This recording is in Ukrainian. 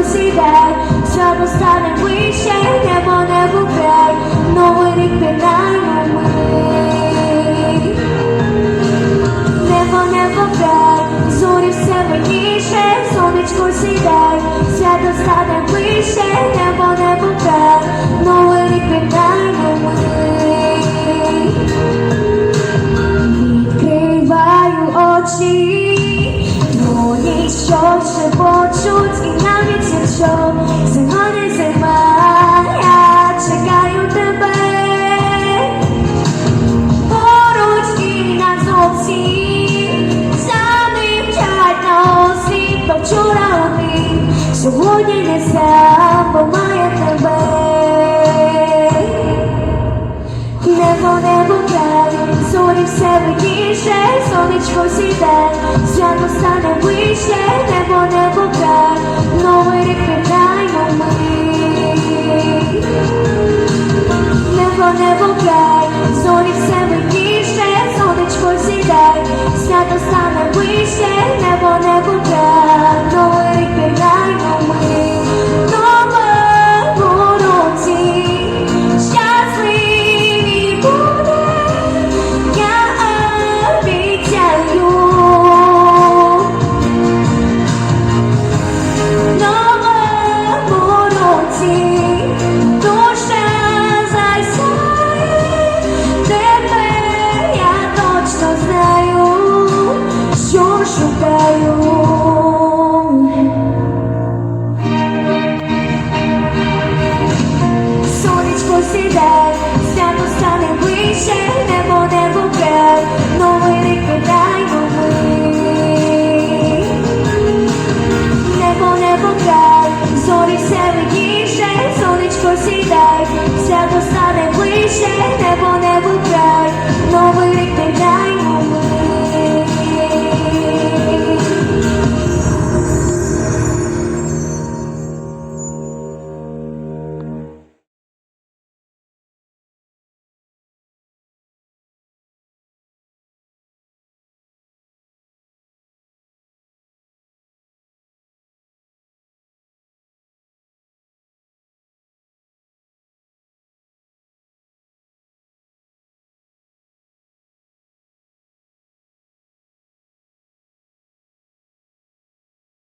сонечко сідай, свято стане ближче, небо, небо край, новий рік вітаємо ми. Небо, небо край, зорі все видніше, сонечко сідай, свято стане ближче, навіть якщо зима тебе. Поруч і назовсім замовчать на осінь, то вчора один, сьогодні не має тебе. Небо, небо край, зорі все видніше, сонечко сідай, свято стане ближче, জীবন এবং шукаю. Сонечко сідай, свято стане вище, небо не гукай, новини дай ми. Небо не гукай, зорі все видніше, сонечко сідай, свято стане ближче,